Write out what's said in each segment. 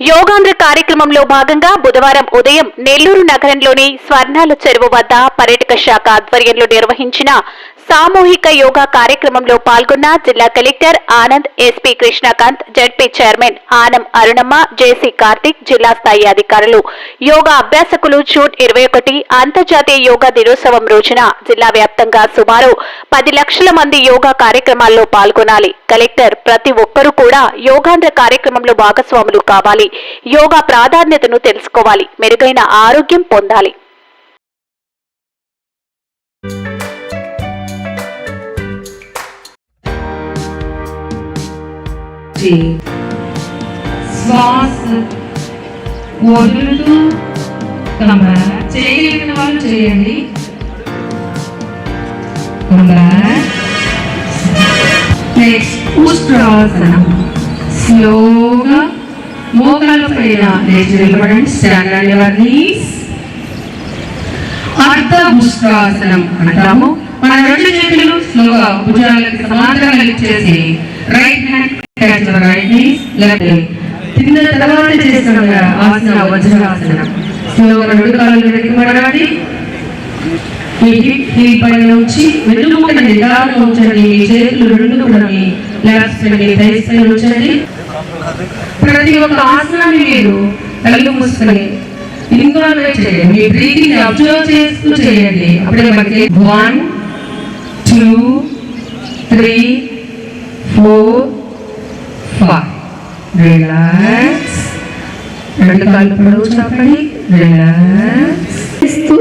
యోగాంధ్ర కార్యక్రమంలో భాగంగా బుధవారం ఉదయం నెల్లూరు నగరంలోని స్వర్ణాల చెరువు వద్ద పర్యాటక శాఖ ఆధ్వర్యంలో నిర్వహించిన సామూహిక యోగా కార్యక్రమంలో పాల్గొన్న జిల్లా collector Anand SP Krishnakanth ZP chairman Anam Arunamma JC Karthik జిల్లా స్థాయి అధికారులు. యోగా అభ్యాసకులు జూన్ ఇరవై ఒకటి అంతర్జాతీయ యోగా దినోత్సవం రోజున జిల్లా వ్యాప్తంగా సుమారు పది లక్షల మంది యోగా కార్యక్రమాల్లో పాల్గొనాలి. కలెక్టర్ ప్రతి ఒక్కరూ కూడా యోగాంధ్ర కార్యక్రమంలో భాగస్వాములు కావాలి. యోగా ప్రాధాన్యతను తెలుసుకోవాలి. మెరుగైన ఆరోగ్యం పొందాలి. శ్వాస వదులుతూ కమ్ చేయగలిగిన వాళ్ళు చేయండి. నెక్స్ట్ ఉష్ట్రాసనం స్లోగా పైన లేచి నిలబడండి. స్టాండ్ ఆన్ యువర్ నీస్ అర్ధ ఉష్ట్రాసనం అంటాము. మన రెండు చేతులు స్లోగా భుజాలకు సమాంతరంగా చేసి రైట్ హ్యాండ్ తిన్న తర్వాత చేసిన ఆసన వజ్రాసనం స్లోగా రెండు కాళ్ళు వెనక్కి మీ హిప్ హీల్ పైన ఉంచి నిదానంగా ఉంచండి మీ చేతులు రెండు కూడా మీ లెఫ్ట్ సైడ్ మీ రైట్ సైడ్ ఉంచండి ప్రతి ఒక్క ఆసనాన్ని మీరు కళ్ళు ఇన్వాల్వ్ చేయండి మీ బ్రీతింగ్ అబ్జర్వ్ చేస్తూ చేయండి అప్పుడే మనకి one two three four relax రెండు కాళ్ళు పొడవు చాపండి. రిలాక్స్ చేస్తూ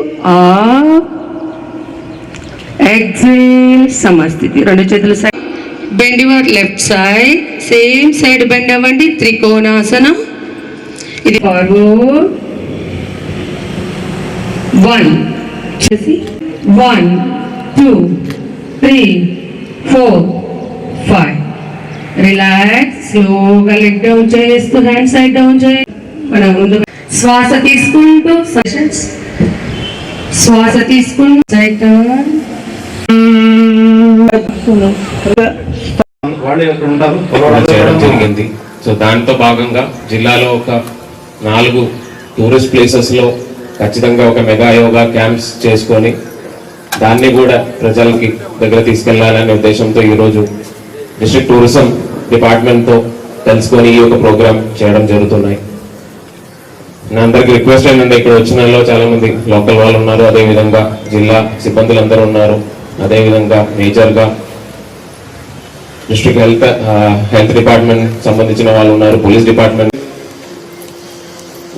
ఎగ్జేల్ సమస్థితి. రెండు చేతులు side bend your left side same side bend అవ్వండి. త్రికోణాసనం. ఇది ఫార్వర్డ్ వన్ చేసి. One two three four five relax స్లోగా లెగ్ డౌన్ చేస్తూ హ్యాండ్ సైడ్ డౌన్ చేయ మన ముందు శ్వాస తీసుకుంటూ సెషన్స్ శ్వాస తీసుకుంటూ సైడ్ చేయడం జరిగింది. సో దాంతో భాగంగా జిల్లాలో ఒక నాలుగు టూరిస్ట్ ప్లేసెస్లో ఖచ్చితంగా ఒక మెగా యోగా క్యాంప్స్ చేసుకొని దాన్ని కూడా ప్రజలకి దగ్గర తీసుకెళ్ళాలనే ఉద్దేశంతో ఈరోజు డిస్ట్రిక్ట్ టూరిజం డిపార్ట్మెంట్తో తెలుసుకొని ఈ యొక్క ప్రోగ్రామ్ చేయడం జరుగుతున్నాయి. నా అందరికి రిక్వెస్ట్ ఏంటంటే ఇక్కడ వచ్చిన వాళ్ళు చాలా మంది లోకల్ వాళ్ళు ఉన్నారు అదేవిధంగా జిల్లా సిబ్బందులు అందరూ ఉన్నారు అదేవిధంగా మేజర్గా డిస్ట్రిక్ట్ హెల్త్ హెల్త్ డిపార్ట్మెంట్ సంబంధించిన వాళ్ళు ఉన్నారు police department.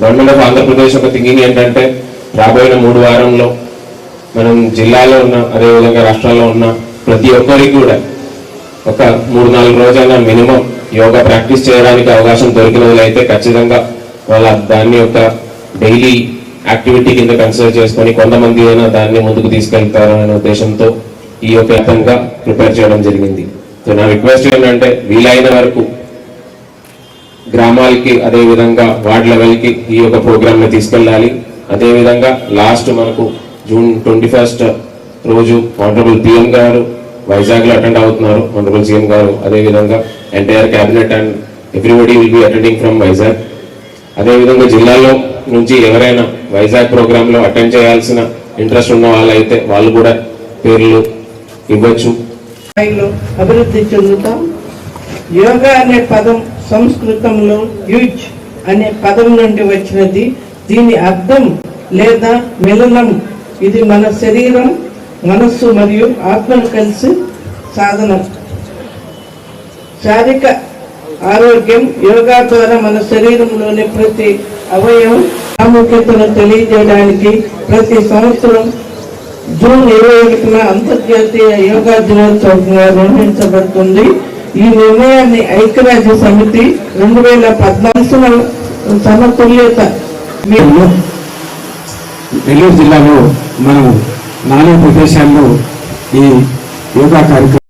Government of Andhra Pradesh ఒక థింకింగ్ ఏంటంటే రాబోయే మూడు వారంలో మనం జిల్లాలో ఉన్న అదేవిధంగా రాష్ట్రాల్లో ఉన్న ప్రతి ఒక్కరికి కూడా ఒక మూడు నాలుగు రోజైనా మినిమం యోగా ప్రాక్టీస్ చేయడానికి అవకాశం దొరికిన వాళ్ళైతే ఖచ్చితంగా వాళ్ళ దాన్ని ఒక డైలీ యాక్టివిటీ కింద కన్సిడర్ చేసుకొని కొంతమంది అయినా దాన్ని ముందుకు తీసుకెళ్తారు అనే ఉద్దేశంతో ఈ యొక్క అర్థంగా ప్రిపేర్ చేయడం జరిగింది. సో నా రిక్వెస్ట్ ఏంటంటే వీలైన వరకు గ్రామాలకి అదేవిధంగా వార్డ్ లెవెల్కి ఈ యొక్క ప్రోగ్రామ్ని తీసుకెళ్ళాలి. అదేవిధంగా లాస్ట్ మనకు జూన్ ట్వంటీ ఫస్ట్ రోజు ఆనరబుల్ పిఎం గారు వైజాగ్లో అటెండ్ అవుతున్నారు ఆనరబుల్ సీఎం గారు. అదేవిధంగా NTR cabinet and everybody will be attending from Vizag అదేవిధంగా జిల్లాలో నుంచి ఎవరైనా వైజాగ్ ప్రోగ్రామ్లో అటెండ్ చేయాల్సిన ఇంట్రెస్ట్ ఉన్న వాళ్ళైతే వాళ్ళు కూడా పేర్లు ఇవ్వచ్చు. అభివృద్ధి చెందుతాం. యోగా అనే పదం సంస్కృతంలో యూజ్ అనే పదం నుండి వచ్చినది. దీని అర్థం లేదా మిలనం. ఇది మన శరీరం మనస్సు మరియు ఆత్మను కలిసి సాధనం. శారీరక ఆరోగ్యం యోగా ద్వారా మన శరీరంలోని ప్రతి అవయవం ప్రాముఖ్యతను తెలియజేయడానికి ప్రతి సంవత్సరం జూన్ ఇరవై ఒకటిన అంతర్జాతీయ యోగా దినోత్సవంగా నిర్వహించబడుతుంది. ఈ నిర్ణయాన్ని ఐక్యరాజ్య సమితి రెండు వేల పద్నాలుగు సమతుల్యత నెల్లూరు జిల్లాలో మనం నాలుగు ప్రదేశాల్లో ఈ యోగా కార్యక్రమం